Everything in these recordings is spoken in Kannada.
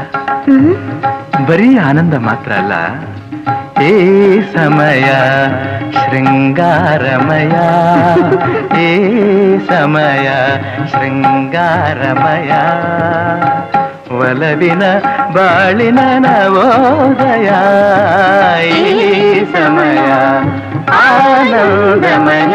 ಚಿತ್ರ ಹ್ಮ್ ಬರೀ ಆನಂದ ಮಾತ್ರ ಅಲ್ಲ ಏ ಸಮಯ ಶೃಂಗಾರಮಯ ಏ ಸಮಯ ಶೃಂಗಾರಮಯ ಒಲವಿನ ಬಾಳಿನ ನವೋದಯ ಈ ಸಮಯ ಆನಂದಮಯ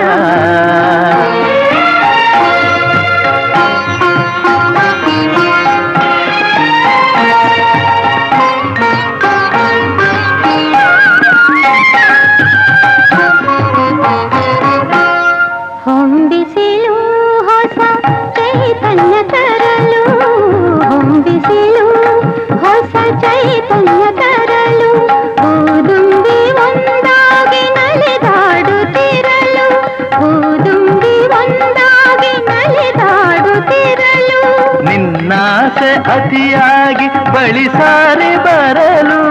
ಒಂದಾಗಿ ನಲಿದಾಡುತ್ತಿರಲು ನಿನ್ನಾಸೆ ಅತಿಯಾಗಿ ಬಳಿ ಸಾರಿ ಬರಲು.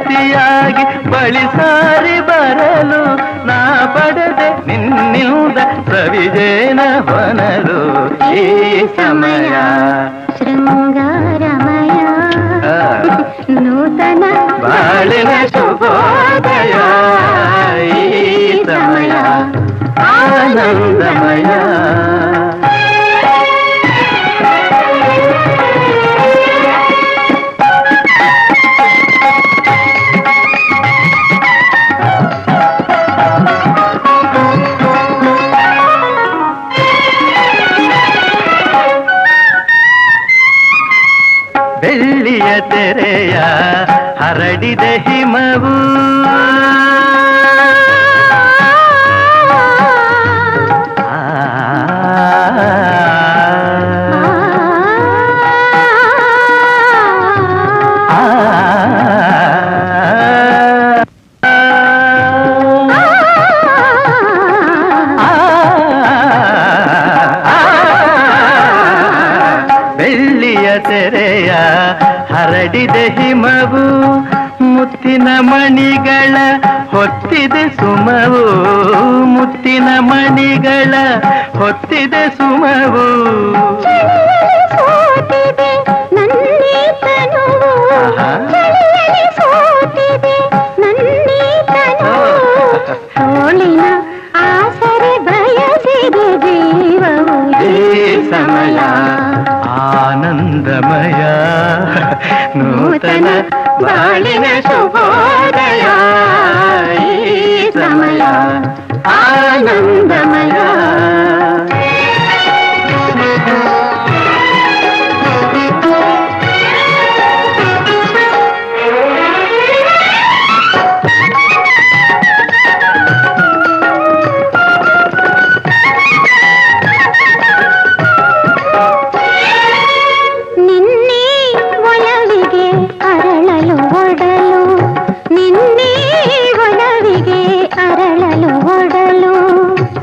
ಅತಿಯಾಗಿ ಬಳಿ ಸಾರಿ ಬರಲು ನಾ ಪಡೆದೆ ನಿನ್ನಿಂದ ಸವಿಜೇನ ಹೊನಲು ಈ ಸಮಯ. ಶೃಂಗಾರಮಯ. ನೂತನ ಬಾಳಿನ ಶುಭೋದಯ. ಈ ಸಮಯ. ಆನಂದಮಯ. ಬೆಳ್ಳಿಯ ತೆರೆಯ ಹರಡಿದ ಹಿಮವು. ಬೆಳ್ಳಿಯ ತೆರೆಯ ಹರಡಿದೆ ಹಿಮವು ಮುತ್ತಿನ ಮಣಿಗಳ ಹೊತ್ತಿದೆ ಸುಮವು ಮುತ್ತಿನ ಮಣಿಗಳ ಹೊತ್ತಿದೆ ಸುಮವು. ಸಮಯ. ಆನಂದಮಯ ನೂತನ ಬಾಳಿನ ಶುಭೋದಯ ಈ ಸಮಯ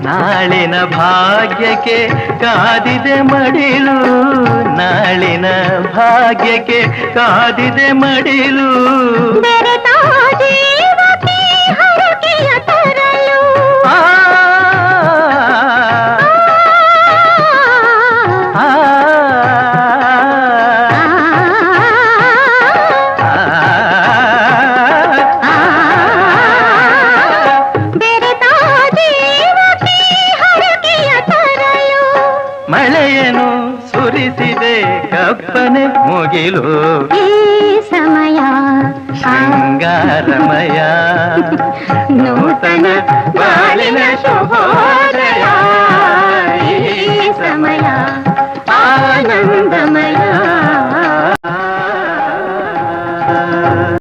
ನಾಳಿನ ಭಾಗ್ಯಕ್ಕೆ ಕಾದಿದೆ ಮಡಿಲು. ನಾಳಿನ ಭಾಗ್ಯಕ್ಕೆ ಕಾದಿದೆ ಮಡಿಲು. ಸುರಿಸಿದೆ ಕಪ್ಪನೆ ಮುಗಿಲು ಈ ಸಮಯ ಶೃಂಗಾರಮಯ ನೂತನ